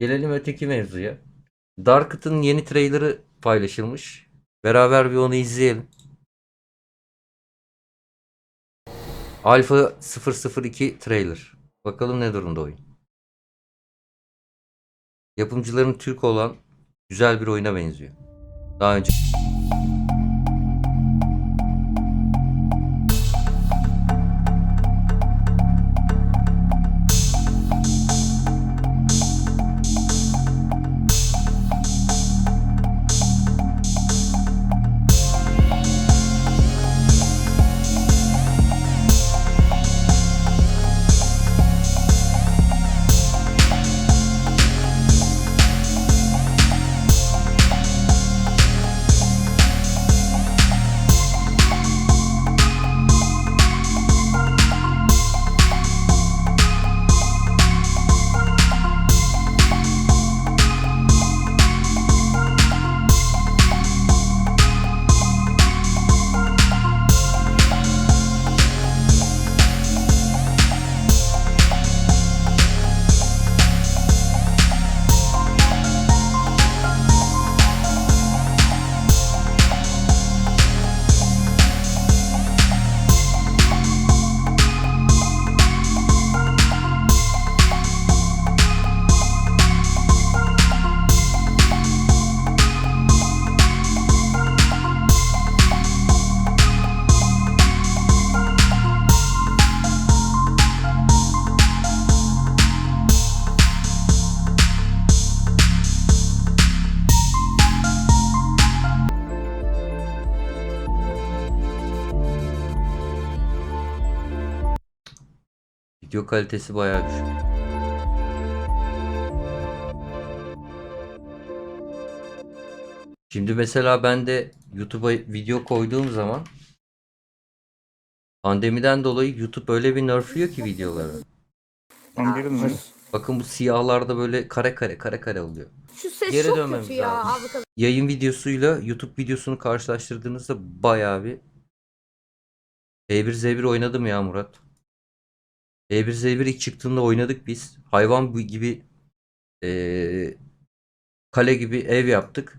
Gelelim öteki mevzuya. Darket'ın yeni trailer'ı paylaşılmış. Beraber bir onu izleyelim. Alpha 002 trailer. Bakalım ne durumda oyun. Yapımcıların Türk olan güzel bir oyuna benziyor. Daha önce video kalitesi bayağı düşük. Şimdi mesela ben de YouTube'a video koyduğum zaman pandemiden dolayı YouTube öyle bir nerfliyor ki videoları. Bakın bu siyahlarda böyle kare kare kare kare oluyor. Şu ses Geri çok dönmemiz kötü ya lazım. abi. Yayın videosuyla YouTube videosunu karşılaştırdığınızda bayağı bir E1Z1 oynadım ya Murat. E1Z1 ilk çıktığında oynadık biz. Hayvan gibi eee, kale gibi ev yaptık.